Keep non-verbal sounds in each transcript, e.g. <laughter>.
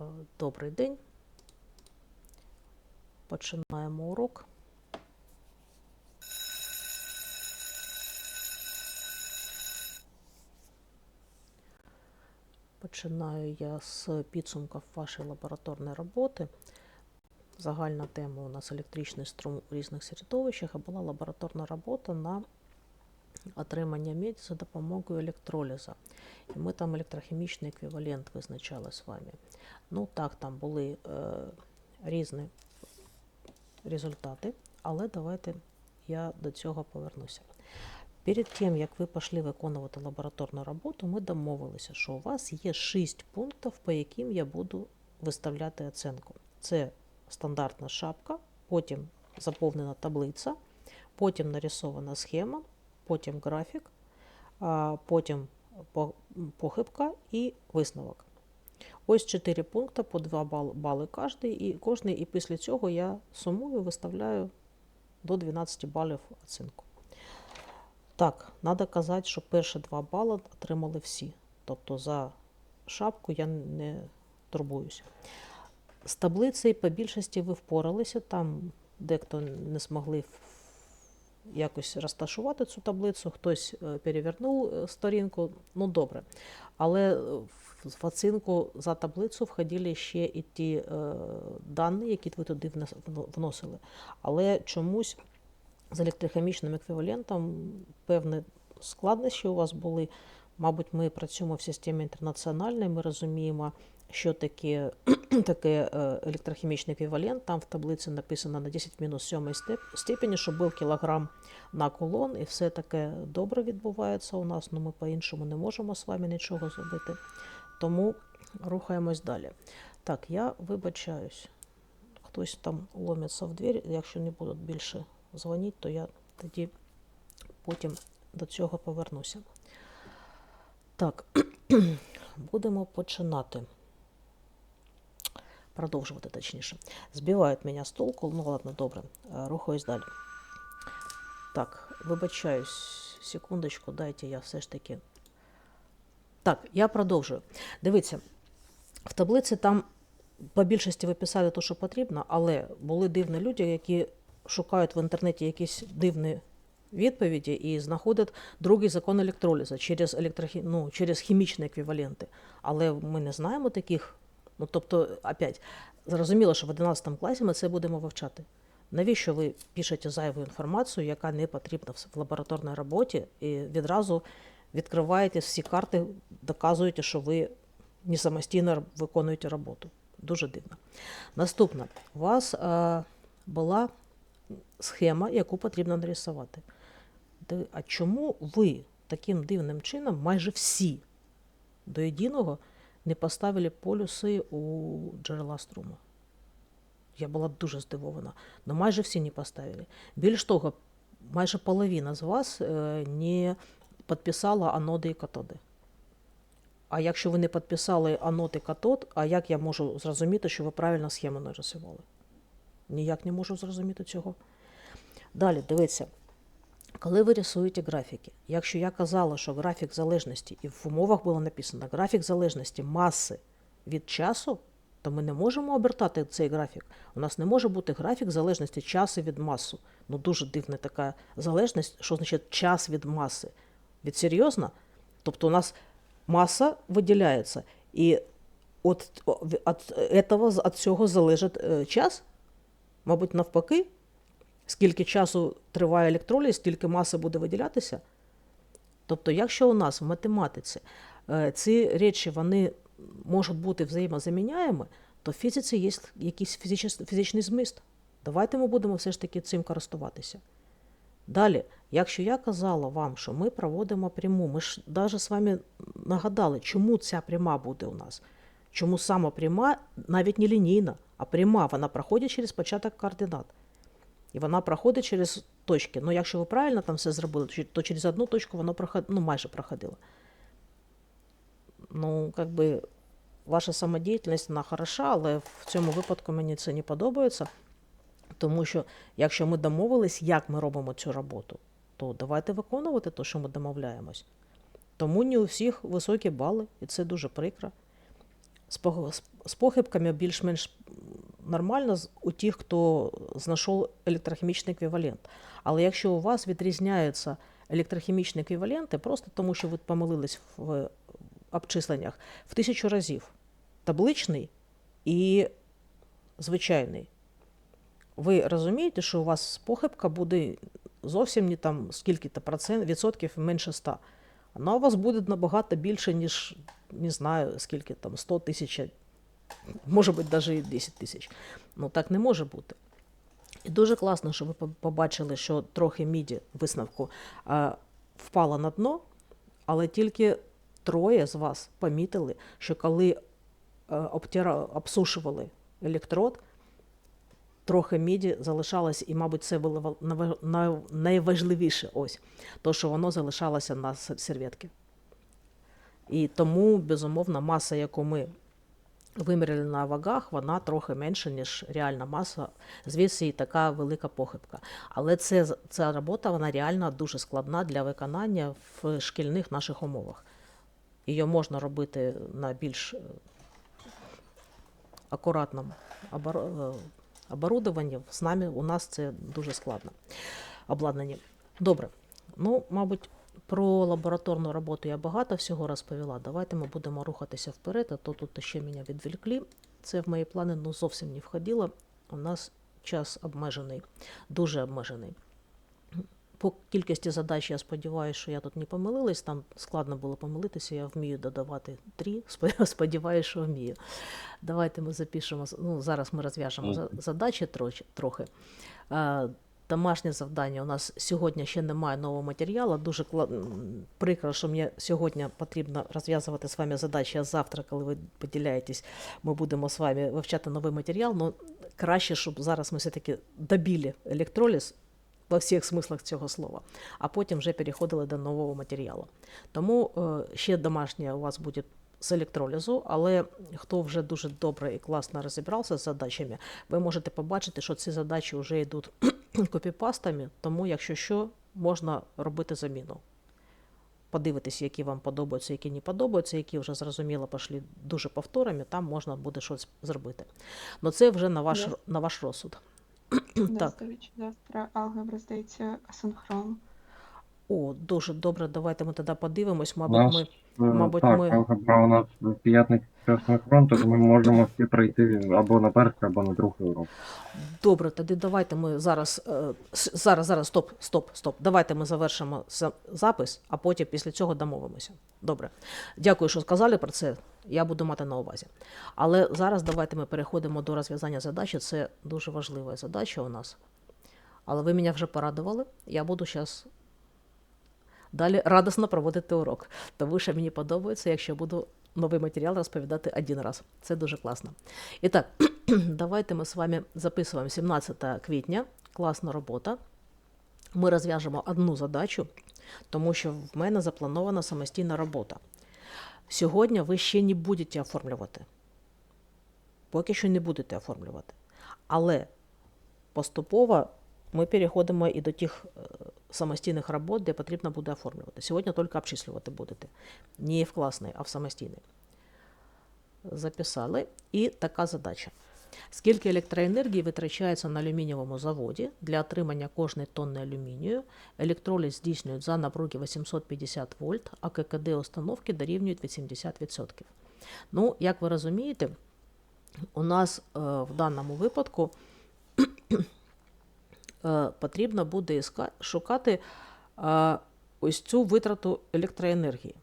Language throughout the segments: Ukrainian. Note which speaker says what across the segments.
Speaker 1: Е, Добрий день. Починаємо урок. Починаю я з підсумків вашої лабораторної роботи. Загальна тема у нас електричний струм у різних середовищах, а була лабораторна робота на отримання медь за допомогою електроліза. І ми там електрохімічний еквівалент визначали з вами. Ну так, там були е, різні результати, але давайте я до цього повернуся. Перед тим, як ви пішли виконувати лабораторну роботу, ми домовилися, що у вас є 6 пунктів, по яким я буду виставляти оцінку. Це стандартна шапка, потім заповнена таблиця, потім нарисована схема, потім графік, потім похибка і висновок. Ось 4 пункти по 2 бали кожний, і кожний, і після цього я сумую, виставляю до 12 балів оцінку. Так, треба казати, що перші 2 бали отримали всі. Тобто за шапку я не турбуюся. З таблицею по більшості ви впоралися, там дехто не змогли якось розташувати цю таблицю, хтось е, перевернув е, сторінку, ну добре. Але е, в оцінку за таблицю входили ще і ті е, дані, які ви туди вносили. Але чомусь з електрохімічним еквівалентом певні складнощі у вас були. Мабуть, ми працюємо в системі інтернаціональній, ми розуміємо, що таке, <clears throat> таке е, електрохімічний еквівалент. Там в таблиці написано на 10 мінус 7 степені, щоб був кілограм на колон, і все таке добре відбувається у нас, але ми по-іншому не можемо з вами нічого зробити. Тому рухаємось далі. Так, я вибачаюсь. Хтось там ломиться в двері, якщо не будуть більше дзвонити, то я тоді потім до цього повернуся. Так, <clears throat> будемо починати. Продовжувати точніше. Збивають мене з толку. Ну ладно, добре. Е, Рухаюсь далі. Так, вибачаюсь, секундочку, дайте я все ж таки. Так, я продовжую. Дивіться, в таблиці там по більшості ви писали те, що потрібно, але були дивні люди, які шукають в інтернеті якісь дивні відповіді і знаходять другий закон електролізу через, електрохі... ну, через хімічні еквіваленти. Але ми не знаємо таких. Ну, тобто, опять, зрозуміло, що в 11 класі ми це будемо вивчати. Навіщо ви пишете зайву інформацію, яка не потрібна в лабораторній роботі, і відразу відкриваєте всі карти, доказуєте, що ви не самостійно виконуєте роботу. Дуже дивно. Наступне, у вас е, була схема, яку потрібно нарисувати. А чому ви таким дивним чином, майже всі до єдиного, не поставили полюси у джерела струму? Я була дуже здивована. Ну майже всі не поставили. Більш того, майже половина з вас е, не підписала аноди і катоди. А якщо ви не підписали анод і катод, а як я можу зрозуміти, що ви правильно схему нарисували? Ніяк не можу зрозуміти цього. Далі, дивіться, коли ви рисуєте графіки, якщо я казала, що графік залежності, і в умовах було написано графік залежності маси від часу, то ми не можемо обертати цей графік. У нас не може бути графік залежності часу від масу. Ну дуже дивна така залежність, що значить час від маси. Від серйозно? Тобто у нас маса виділяється, і от, від этого, від цього залежить е, час, мабуть, навпаки, скільки часу триває електроліз, стільки маси буде виділятися. Тобто, якщо у нас в математиці е, ці речі вони можуть бути взаємозаміняємі, то в фізиці є якийсь фізичний зміст. Давайте ми будемо все ж таки цим користуватися. Далі, якщо я казала вам, що ми проводимо пряму, ми ж навіть з вами нагадали, чому ця пряма буде у нас. Чому саме пряма, навіть не лінійна, а пряма, вона проходить через початок координат. І вона проходить через точки. Ну, якщо ви правильно там все зробили, то через одну точку воно проход... ну, майже проходило. Ну, как би, ваша самодіяльність, вона хороша, але в цьому випадку мені це не подобається. Тому що якщо ми домовились, як ми робимо цю роботу, то давайте виконувати те, що ми домовляємось. Тому не у всіх високі бали, і це дуже прикро. З, похибками більш-менш нормально у тих, хто знайшов електрохімічний еквівалент. Але якщо у вас відрізняються електрохімічні еквіваленти, просто тому що ви помилились в обчисленнях в тисячу разів табличний і звичайний. Ви розумієте, що у вас похибка буде зовсім не там скільки-то процент, відсотків менше 100. Вона у вас буде набагато більше, ніж не знаю, скільки там 100 тисяч, може бути, навіть і 10 тисяч. Ну так не може бути. І дуже класно, що ви побачили, що трохи міді висновку впала на дно, але тільки троє з вас помітили, що коли е, обсушували електрод, трохи міді залишалось, і, мабуть, це було найважливіше ось, то, що воно залишалося на серветці. І тому, безумовно, маса, яку ми виміряли на вагах, вона трохи менша, ніж реальна маса. Звідси і така велика похибка. Але це, ця робота вона реально дуже складна для виконання в шкільних наших умовах. Її можна робити на більш е, акуратному е, оборудованні. З нами у нас це дуже складно. Обладнані. Добре. Ну, мабуть, про лабораторну роботу я багато всього розповіла. Давайте ми будемо рухатися вперед, а то тут ще мене відволікли. Це в мої плани ну, зовсім не входило. У нас час обмежений, дуже обмежений. По кількості задач я сподіваюся, що я тут не помилилась. Там складно було помилитися, я вмію додавати три. <laughs> Сподіваюся, що вмію. Давайте ми запишемо. Ну, зараз ми розв'яжемо задачі трохи. Домашнє завдання. У нас сьогодні ще немає нового матеріалу. Дуже прикро, що мені сьогодні потрібно розв'язувати з вами задачі, а завтра, коли ви поділяєтесь, ми будемо з вами вивчати новий матеріал. Ну, краще, щоб зараз ми все-таки добили електроліз во всіх смислах цього слова, а потім вже переходили до нового матеріалу. Тому е, ще домашнє у вас буде з електролізу, але хто вже дуже добре і класно розібрався з задачами, ви можете побачити, що ці задачі вже йдуть <clears throat> копіпастами, тому, якщо що, можна робити заміну. Подивитись, які вам подобаються, які не подобаються, які вже зрозуміло пішли дуже повторами, там можна буде щось зробити. Ну це вже на ваш,
Speaker 2: Ясно.
Speaker 1: на ваш розсуд. <clears throat>
Speaker 2: Да,
Speaker 1: Так.
Speaker 2: завтра алгебра здається асинхрон.
Speaker 1: О, дуже добре, давайте ми тоді подивимось. Мабуть,
Speaker 3: нас,
Speaker 1: ми
Speaker 3: е,
Speaker 1: мабуть,
Speaker 3: так,
Speaker 1: ми-
Speaker 3: алгебра у нас в п'ятницю синхрон, тож ми можемо всі пройти або на перший, або на другий урок.
Speaker 1: Добре, тоді давайте ми зараз, е, зараз, зараз, стоп, стоп, стоп. Давайте ми завершимо запис, а потім після цього домовимося. Добре. Дякую, що сказали про це. Я буду мати на увазі. Але зараз давайте ми переходимо до розв'язання задачі. Це дуже важлива задача у нас. Але ви мене вже порадували. Я буду зараз далі радісно проводити урок. Тому що мені подобається, якщо буду новий матеріал розповідати один раз. Це дуже класно. І так, <clears throat> давайте ми з вами записуємо 17 квітня. Класна робота. Ми розв'яжемо одну задачу, тому що в мене запланована самостійна робота. Сьогодні ви ще не будете оформлювати. Поки що не будете оформлювати. Але поступово ми переходимо і до тих е, самостійних робот, де потрібно буде оформлювати. Сьогодні тільки обчислювати будете. Не в класний, а в самостійний. Записали. І така задача. Скільки електроенергії витрачається на алюмінієвому заводі для отримання кожної тонни алюмінію? Електроліз здійснюють за напруги 850 вольт, а ККД установки дорівнюють 80%. Ну, як ви розумієте, у нас е, в даному випадку потрібно буде шукати е, ось цю витрату електроенергії.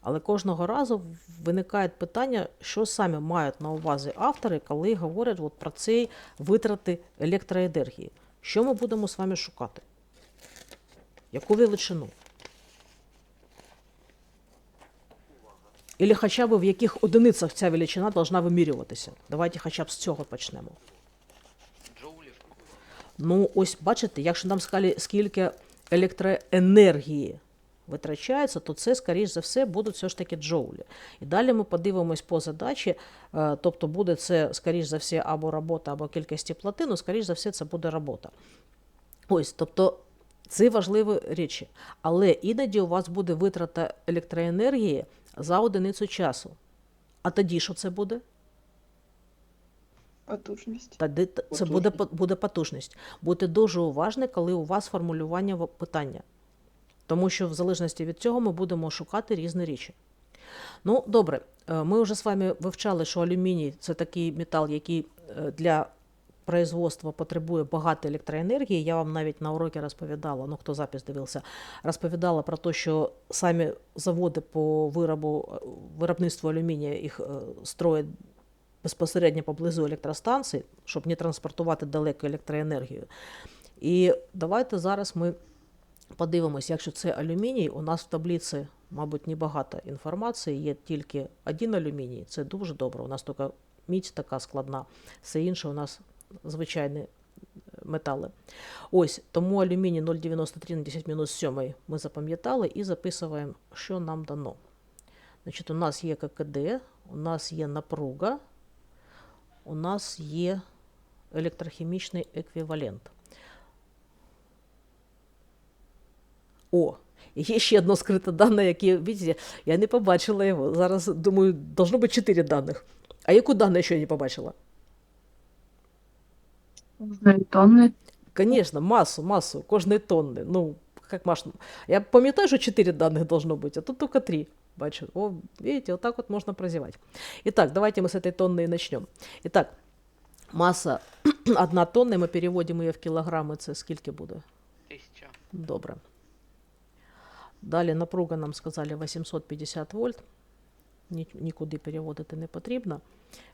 Speaker 1: Але кожного разу виникає питання, що саме мають на увазі автори, коли говорять от про ці витрати електроенергії. Що ми будемо з вами шукати? Яку величину? Ілі хоча б в яких одиницях ця величина повинна вимірюватися? Давайте хоча б з цього почнемо. Ну, ось бачите, якщо нам сказали, скільки електроенергії витрачається, то це, скоріш за все, будуть все ж таки джоулі. І далі ми подивимось по задачі, е, тобто буде це, скоріш за все, або робота, або кількість теплоти, ну, скоріш за все, це буде робота. Ось, тобто, це важливі речі. Але іноді у вас буде витрата електроенергії за одиницю часу. А тоді що це буде?
Speaker 2: Потужність.
Speaker 1: Тоді т- це буде, буде потужність. Будьте дуже уважні, коли у вас формулювання питання. Тому що в залежності від цього ми будемо шукати різні речі. Ну, добре, е, ми вже з вами вивчали, що алюміній це такий метал, який е, для производства потребує багато електроенергії. Я вам навіть на уроці розповідала, ну хто запис дивився, розповідала про те, що самі заводи по виробу, е, виробництву алюмінія їх строять безпосередньо поблизу електростанцій, щоб не транспортувати далеко електроенергію. І давайте зараз ми подивимось, якщо це алюміній, у нас в таблиці, мабуть, небагато інформації, є тільки один алюміній, це дуже добре. У нас тільки мідь така складна, все інше у нас звичайні е, метали. Ось, тому алюміній 0,93 на 10 мінус 7 ми запам'ятали і записуємо, що нам дано. Значить, у нас є ККД, у нас є напруга, у нас є електрохімічний еквівалент. О, і є ще одно скрите дане, яке, бачите, я не побачила його. Зараз думаю, должно бути 4 даних. А яку дане ще я не побачила?
Speaker 4: Тонни.
Speaker 1: Конечно, массу, массу, кожної тонни. Ну, как маш... Я пам'ятаю, що 4 даних должно бути, а тут только 3. Бачу. О, видите, вот так вот можно прозевать. Итак, давайте мы с этой тонны и начнем. Итак, масса <clears throat> 1 тонна, ми переводимо її в кілограми, це скільки буде?
Speaker 5: Тисяча.
Speaker 1: Добре. Далі напруга нам сказали 850 вольт. Ні- Нікуди переводити не потрібно.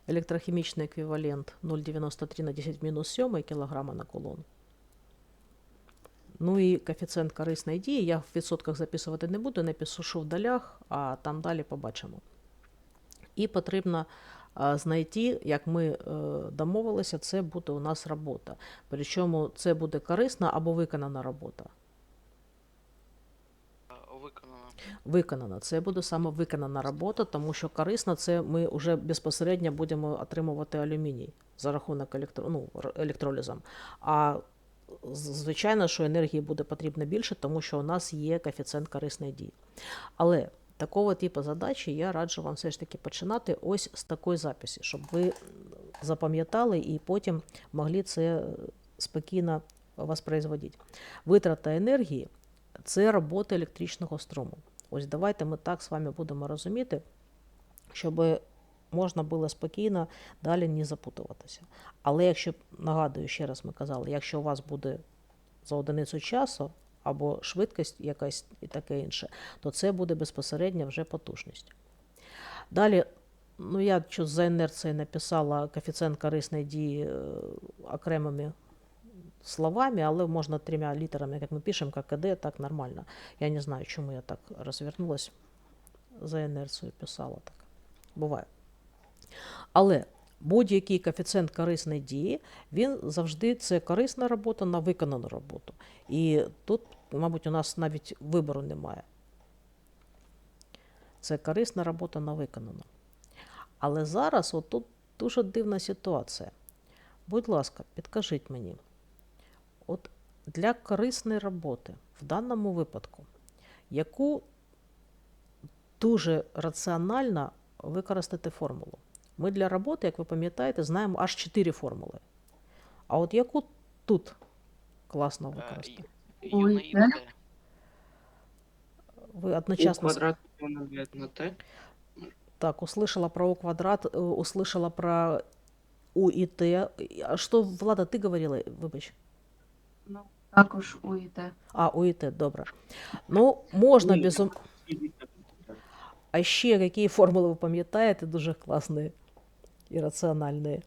Speaker 1: Електрохімічний еквівалент 0,93 на 10 мінус 7 кг на кулон. Ну і коефіцієнт корисної дії. Я в відсотках записувати не буду, напишу в долях, а там далі побачимо. І потрібно знайти, як ми е, домовилися, це буде у нас робота. Причому це буде корисна або виконана робота.
Speaker 5: Виконано.
Speaker 1: Виконана. Це буде саме виконана робота, тому що корисна це ми вже безпосередньо будемо отримувати алюміній за рахунок електро, ну, електролізом. А звичайно, що енергії буде потрібно більше, тому що у нас є коефіцієнт корисної дії. Але такого типу задачі я раджу вам все ж таки починати ось з такої записі, щоб ви запам'ятали і потім могли це е, спокійно воспроизводити. Витрата енергії це робота електричного струму. Ось давайте ми так з вами будемо розуміти, щоб можна було спокійно далі не запутуватися. Але якщо, нагадую, ще раз ми казали, якщо у вас буде за одиницю часу або швидкість якась і таке інше, то це буде безпосередньо вже потужність. Далі, ну я що за інерцією написала коефіцієнт корисної дії е, окремими словами, але можна трьома літерами, як ми пишемо, ККД, так нормально. Я не знаю, чому я так розвернулась за інерцією писала так. Буває. Але будь-який коефіцієнт корисної дії, він завжди це корисна робота на виконану роботу. І тут, мабуть, у нас навіть вибору немає. Це корисна робота на виконану. Але зараз от тут дуже дивна ситуація. Будь ласка, підкажіть мені, от для корисної роботи в даному випадку, яку дуже раціонально використати формулу? Ми для роботи, як ви пам'ятаєте, знаємо аж 4 формули. А от яку тут класно
Speaker 5: Е,
Speaker 1: використати?
Speaker 5: Ю
Speaker 4: Ой,
Speaker 5: на І
Speaker 4: де?
Speaker 5: на Т.
Speaker 1: Ви
Speaker 6: У
Speaker 1: одночасно с-
Speaker 6: квадрат помножать на t.
Speaker 1: так услышала про у квадрат, э, услышала про у и т. А что, Влада, ти говорила? Вибач.
Speaker 4: Ну, також УІТ.
Speaker 1: А, у і т, добре. Ну, можна
Speaker 6: Ні.
Speaker 1: безум... А ще які формули ви пам'ятаєте, дуже класні і раціональні.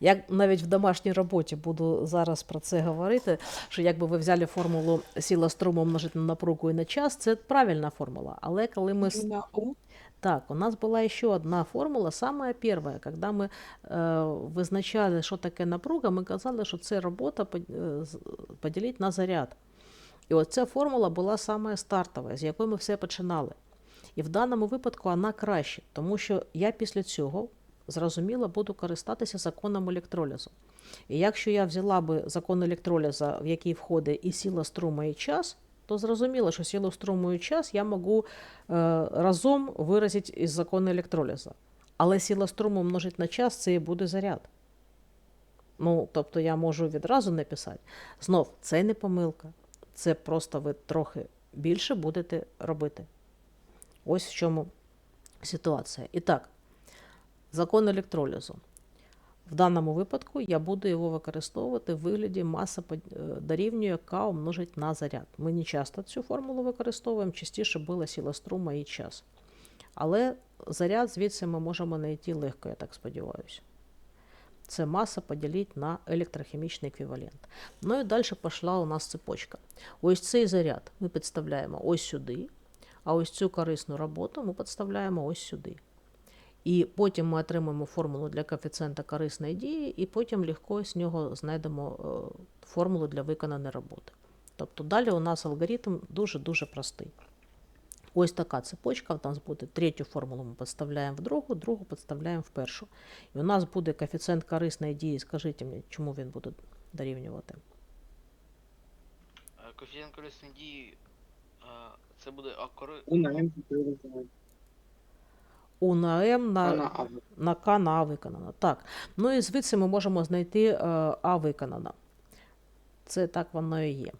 Speaker 1: Я навіть в домашній роботі буду зараз про це говорити, що якби ви взяли формулу сила струму множити на напругу і на час, це правильна формула. Але коли ми с-
Speaker 2: На У.
Speaker 1: Так, у нас была еще одна формула, самая первая, когда мы э, визначали, що таке напруга, ми казали, що це робота под- е, з- поділити на заряд. І от ця формула була саме стартова, з якої ми все починали. І в даному випадку вона краще, тому що я після цього зрозуміло буду користатися законом електролізу. І якщо я взяла би закон електроліза, в який входить і сила струму, і час, то зрозуміло, що силу струму і час я можу е, разом виразити із закону електроліза. Але сила струму множить на час це і буде заряд. Ну, тобто я можу відразу написати. Знов, це не помилка. Це просто ви трохи більше будете робити. Ось в чому ситуація. І так, закон електролізу. В даному випадку я буду його використовувати в вигляді маса е, дорівнює К умножить на заряд. Ми не часто цю формулу використовуємо, частіше була сила струма і час. Але заряд звідси ми можемо знайти легко, я так сподіваюся. Це маса поділити на електрохімічний еквівалент. Ну і далі пішла у нас цепочка. Ось цей заряд ми підставляємо ось сюди, а ось цю корисну роботу ми підставляємо ось сюди. І потім ми отримаємо формулу для коефіцієнта корисної дії, і потім легко з нього знайдемо е, формулу для виконаної роботи. Тобто далі у нас алгоритм дуже-дуже простий. Ось така цепочка нас буде. Третю формулу ми підставляємо в другу, другу підставляємо в першу. І у нас буде коефіцієнт корисної дії. Скажіть мені, чому він буде дорівнювати?
Speaker 5: Е, Коефіцієнт корисної дії. Це буде а кори...
Speaker 6: У на М виконано.
Speaker 1: У на М на,
Speaker 6: А А.
Speaker 1: на К на А виконано. Так. Ну і звідси ми можемо знайти е, А виконано. Це так воно і є.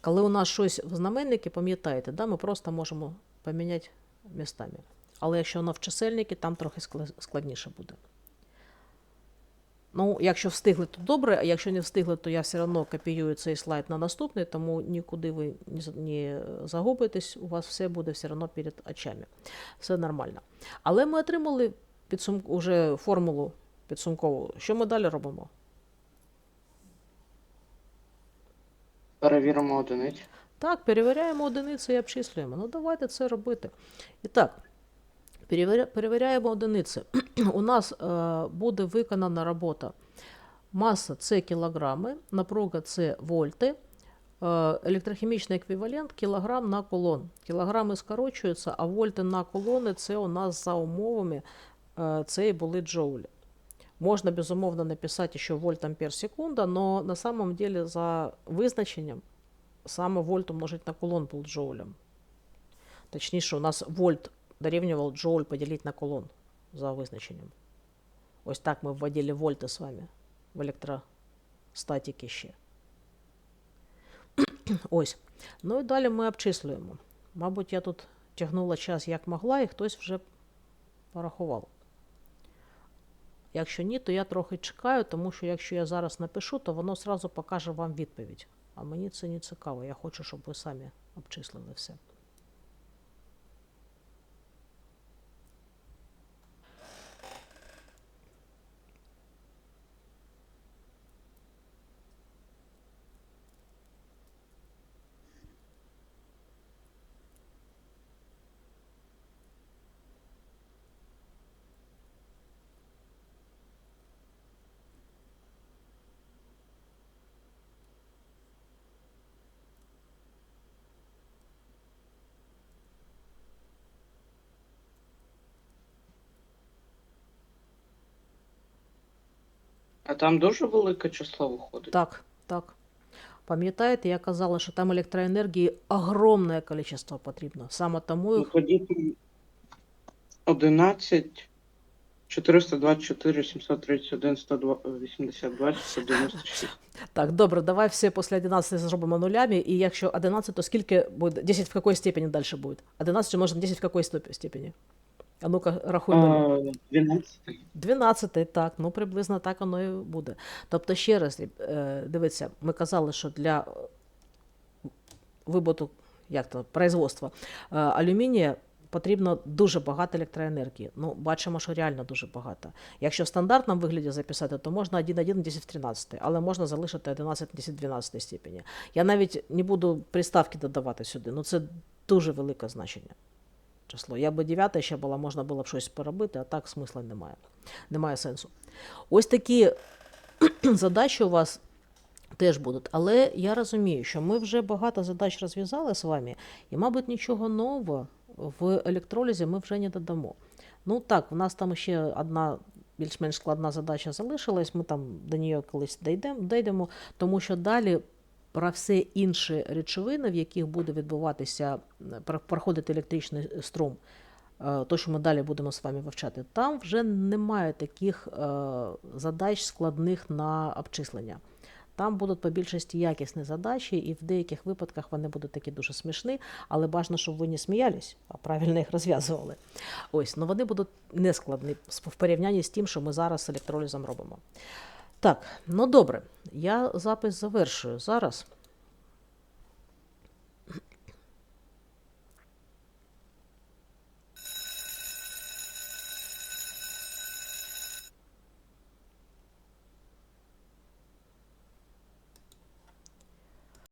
Speaker 1: Коли у нас щось в знаменнику, пам'ятаєте, да, ми просто можемо поміняти містами. Але якщо воно в чисельнику, там трохи скла- складніше буде. Ну, якщо встигли, то добре, а якщо не встигли, то я все одно копіюю цей слайд на наступний, тому нікуди ви не загубитесь, у вас все буде все одно перед очами. Все нормально. Але ми отримали підсум... уже формулу підсумкову. Що ми далі робимо?
Speaker 6: Перевіримо одиниць.
Speaker 1: Так, перевіряємо одиниці і обчислюємо. Ну, давайте це робити. І так, перевіряємо одиниці. <clears throat> У нас е, буде виконана робота. Маса це кілограми, напруга це вольти, е, електрохімічний еквівалент кілограм на колон. Кілограми скорочуються, а вольти на колони це у нас за умовами, е, це і були джоулі. Можна, безумовно, написати ще вольт ампер секунда, але на самом деле за визначенням саме вольт умножить на кулон был джоулем. Точніше, у нас вольт дорівнював джоуль поділити на кулон за визначенням. Ось так ми вводили вольти з вами в електростатіки ще. <clears throat> Ось. Ну і далі ми обчислюємо. Мабуть, я тут тягнула час як могла, і хтось вже порахував. Якщо ні, то я трохи чекаю, тому що якщо я зараз напишу, то воно зразу покаже вам відповідь. А мені це не цікаво. Я хочу, щоб ви самі обчислили все.
Speaker 6: А там дуже велике число виходить.
Speaker 1: Так, так. Пам'ятаєте, я казала, що там електроенергії огромне кількість потрібно. Саме тому їх
Speaker 6: там 11, 424, 731, 182, 196.
Speaker 1: Так, добре, давай все після 11 зробимо нулями, і якщо 11, то скільки буде? 10 в якій степені далі буде? 11 умножить на 10 в якій степ- степені? А ну-ка, рахуй. нулі.
Speaker 6: А, 12.
Speaker 1: 12, так, ну приблизно так воно і буде. Тобто, ще раз, е, дивіться, ми казали, що для е, вибуту, як то, производства е, алюмінія потрібно дуже багато електроенергії. Ну, бачимо, що реально дуже багато. Якщо в стандартному вигляді записати, то можна 1,1 10 в 13, але можна залишити 11 10 в 12 степені. Я навіть не буду приставки додавати сюди, ну це дуже велике значення. Число. Я би 9 ще була, можна було б щось поробити, а так смисла немає немає сенсу. Ось такі <clears throat> задачі у вас теж будуть. Але я розумію, що ми вже багато задач розв'язали з вами, і, мабуть, нічого нового в електролізі ми вже не додамо. Ну так, у нас там ще одна більш-менш складна задача залишилась. Ми там до нього колись дійдемо, дійдемо, тому що далі про все інші речовини, в яких буде відбуватися, е, про- проходити електричний струм, е, то, що ми далі будемо з вами вивчати, там вже немає таких е, задач складних на обчислення. Там будуть по більшості якісні задачі, і в деяких випадках вони будуть такі дуже смішні, але бажано, щоб ви не сміялись, а правильно їх розв'язували. Ось, ну вони будуть нескладні в порівнянні з тим, що ми зараз з електролізом робимо. Так, ну добре, я запис завершую зараз.